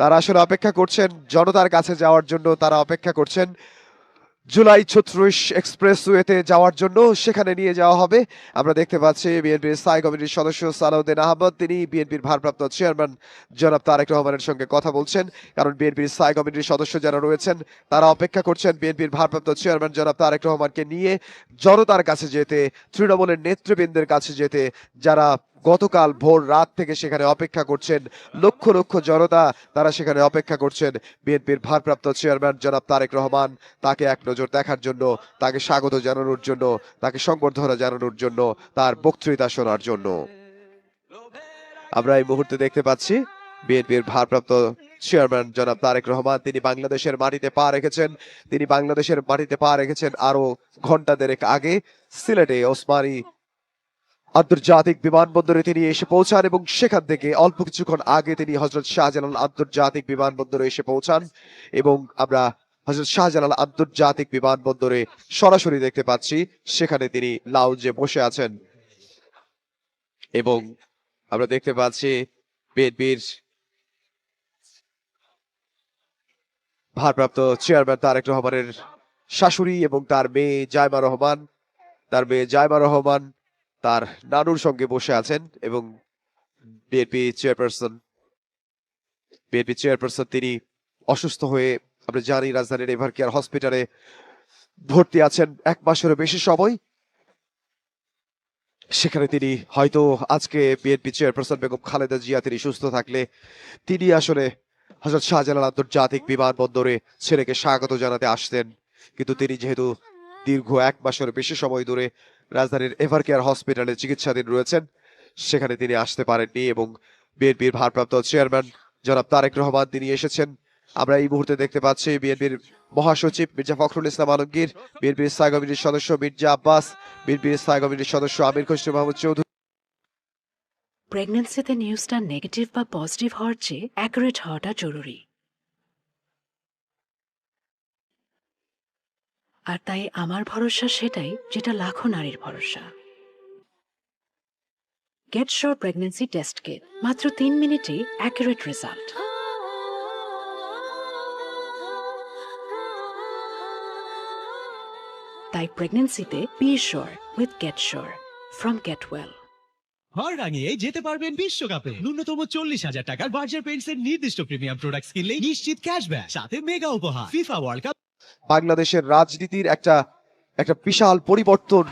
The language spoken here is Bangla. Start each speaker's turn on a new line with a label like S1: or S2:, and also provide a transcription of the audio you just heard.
S1: তারা আসলে অপেক্ষা করছেন জনতার কাছে যাওয়ার জন্য তারা অপেক্ষা করছেন জুলাই ছত্রিশ এক্সপ্রেসওয়েতে যাওয়ার জন্য সেখানে নিয়ে যাওয়া হবে আমরা দেখতে পাচ্ছি বিএনপির স্থায়ী কমিটির সদস্য সালাউদ্দিন আহমদ তিনি বিএনপির ভারপ্রাপ্ত চেয়ারম্যান জনাব তারেক রহমানের সঙ্গে কথা বলছেন কারণ বিএনপির স্থায়ী কমিটির সদস্য যারা রয়েছেন তারা অপেক্ষা করছেন বিএনপির ভারপ্রাপ্ত চেয়ারম্যান জনাব তারেক রহমানকে নিয়ে জনতার কাছে যেতে তৃণমূলের নেতৃবৃন্দের কাছে যেতে যারা গতকাল ভোর রাত থেকে সেখানে অপেক্ষা করছেন লক্ষ লক্ষ জনতা তারা সেখানে অপেক্ষা করছেন বিএনপির ভারপ্রাপ্ত চেয়ারম্যান জনাব তারেক রহমান তাকে এক নজর দেখার জন্য তাকে স্বাগত জানানোর জন্য তাকে সংবর্ধনা জানানোর জন্য তার বক্তৃতা শোনার জন্য আমরা এই মুহূর্তে দেখতে পাচ্ছি বিএনপির ভারপ্রাপ্ত চেয়ারম্যান জনাব তারেক রহমান তিনি বাংলাদেশের মাটিতে পা রেখেছেন তিনি বাংলাদেশের মাটিতে পা রেখেছেন আরো ঘন্টা দেড়েক আগে সিলেটে ওসমানী আন্তর্জাতিক বিমানবন্দরে তিনি এসে পৌঁছান এবং সেখান থেকে অল্প কিছুক্ষণ আগে তিনি হজরত শাহজালাল আন্তর্জাতিক বিমানবন্দরে এসে পৌঁছান এবং আমরা হজরত শাহজালাল আন্তর্জাতিক বিমানবন্দরে সরাসরি দেখতে পাচ্ছি সেখানে তিনি লাউজে বসে আছেন এবং আমরা দেখতে পাচ্ছি বিএনপির ভারপ্রাপ্ত চেয়ারম্যান তারেক রহমানের শাশুড়ি এবং তার মেয়ে জায়মা রহমান তার মেয়ে জায়মা রহমান তার নানুর সঙ্গে বসে আছেন এবং বিএনপি চেয়ারপারসন বিএনপি চেয়ারপারসন তিনি অসুস্থ হয়ে আমরা জানি রাজধানীর এভার কেয়ার হসপিটালে ভর্তি আছেন এক মাসেরও বেশি সময় সেখানে তিনি হয়তো আজকে বিএনপি চেয়ারপারসন বেগম খালেদা জিয়া তিনি সুস্থ থাকলে তিনি আসলে হজরত শাহজালাল আন্তর্জাতিক বিমানবন্দরে ছেলেকে স্বাগত জানাতে আসতেন কিন্তু তিনি যেহেতু দীর্ঘ এক মাসের বেশি সময় ধরে রাজধানীর এভার কেয়ার হসপিটালে চিকিৎসাধীন রয়েছেন সেখানে তিনি আসতে পারেননি এবং বিএনপির ভারপ্রাপ্ত চেয়ারম্যান জনাব তারেক রহমান তিনি এসেছেন আমরা এই মুহূর্তে দেখতে পাচ্ছি বিএনপির মহাসচিব মির্জা ফখরুল ইসলাম আলমগীর বিএনপির স্থায়ী কমিটির সদস্য মির্জা আব্বাস বিএনপির স্থায়ী কমিটির সদস্য আমির খসরু মাহমুদ চৌধুরী
S2: প্রেগনেন্সিতে নিউজটা নেগেটিভ বা পজিটিভ হওয়ার চেয়ে অ্যাকুরেট হওয়াটা জরুরি আর তাই আমার ভরসা সেটাই যেটা লাখো নারীর ভরসা গেট শোর প্রেগনেন্সি টেস্ট কে মাত্র তিন মিনিটে অ্যাকুরেট রেজাল্ট তাই প্রেগনেন্সিতে be sure with gate sure from gate well
S3: ঘর যেতে পারবেন বিশ্বকাপে ন্যূনতম চল্লিশ হাজার টাকার বার্জার পেন্টস নির্দিষ্ট প্রিমিয়াম প্রোডাক্ট কিনলে নিশ্চিত ক্যাশব্যাক সাথে মেগা উপহার ফিফা ওয়ার্ল্ড কাপ
S1: বাংলাদেশের রাজনীতির একটা একটা বিশাল পরিবর্তন